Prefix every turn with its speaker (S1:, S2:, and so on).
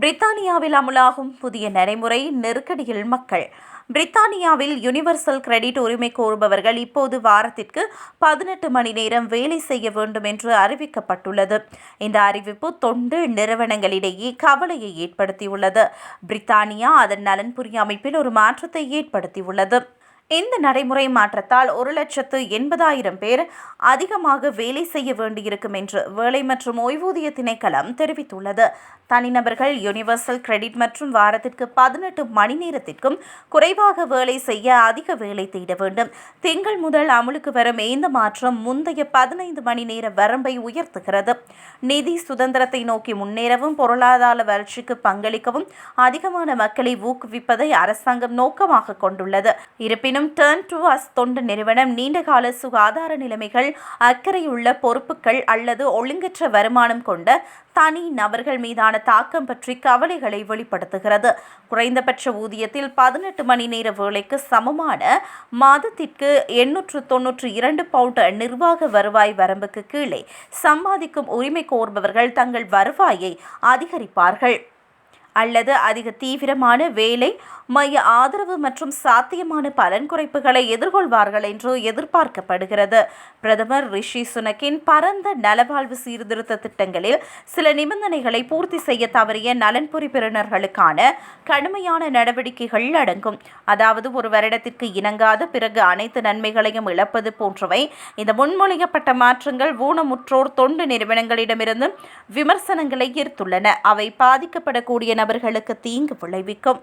S1: பிரித்தானியாவில் அமுலாகும் புதிய நடைமுறை நெருக்கடியில் மக்கள். பிரித்தானியாவில் யுனிவர்சல் கிரெடிட் உரிமை கோருபவர்கள் இப்போது வாரத்திற்கு பதினெட்டு மணி நேரம் வேலை செய்ய வேண்டும் என்று அறிவிக்கப்பட்டுள்ளது. இந்த அறிவிப்பு தொண்டு நிறுவனங்களிடையே கவலையை ஏற்படுத்தியுள்ளது. பிரித்தானியா அதன் நலன்புரி அமைப்பில் ஒரு மாற்றத்தை ஏற்படுத்தியுள்ளது. இந்த நடைமுறை மாற்றத்தால் ஒரு லட்சத்து எண்பதாயிரம் பேர் அதிகமாக வேலை செய்ய வேண்டியிருக்கும் என்று வேலை மற்றும் ஓய்வூதிய திணைக்களம் தெரிவித்துள்ளது. தனிநபர்கள் யுனிவர்சல் கிரெடிட் மற்றும் வாரத்திற்கு பதினெட்டு மணி நேரத்திற்கும் குறைவாக வேலை செய்ய அதிக வேலை தேட வேண்டும். திங்கள் முதல் அமலுக்கு வரும் இந்த மாற்றம் முந்தைய பதினைந்து மணி நேர வரம்பை உயர்த்துகிறது. நிதி சுதந்திரத்தை நோக்கி முன்னேறவும் பொருளாதார வளர்ச்சிக்கு பங்களிக்கவும் அதிகமான மக்களை ஊக்குவிப்பதை அரசாங்கம் நோக்கமாக கொண்டுள்ளது. இருப்பினும் டர்ன் டு அஸ் தொண்டு நிறுவனம் நீண்டகால சுகாதார நிலைமைகள் அக்கறையுள்ள பொறுப்புகள் அல்லது ஒழுங்கற்ற வருமானம் கொண்ட தனி நபர்கள் மீதான தாக்கம் பற்றி கவலைகளை வெளிப்படுத்துகிறது. குறைந்தபட்ச ஊதியத்தில் பதினெட்டு மணி நேர வேலைக்கு சமமான மாதத்திற்கு எண்ணூற்று தொன்னூற்று இரண்டு பவுண்ட் நிர்வாக வருவாய் வரம்புக்கு கீழே சம்பாதிக்கும் உரிமை கோருபவர்கள் தங்கள் வருவாயை அதிகரிப்பார்கள். அல்லது அதிக தீவிரமான வேலை மைய ஆதரவு மற்றும் சாத்தியமான பலன் குறைப்புகளை எதிர்கொள்வார்கள் என்று எதிர்பார்க்கப்படுகிறது. பிரதமர் ரிஷி சுனக்கின் பரந்த நலவாழ்வு சீர்திருத்த திட்டங்களில் சில நிபந்தனைகளை பூர்த்தி செய்ய தவறிய நலன்புரி பெறுநர்களுக்கான கடுமையான நடவடிக்கைகள் அடங்கும். அதாவது ஒரு வருடத்திற்கு இணங்காத பிறகு அனைத்து நன்மைகளையும் இழப்பது போன்றவை இந்த முன்மொழியப்பட்ட மாற்றங்கள் ஊனமுற்றோர் தொண்டு நிறுவனங்களிடமிருந்து விமர்சனங்களை ஈர்த்துள்ளன. அவை பாதிக்கப்படக்கூடிய நபர்களுக்கு தீங்கு விளைவிக்கும்.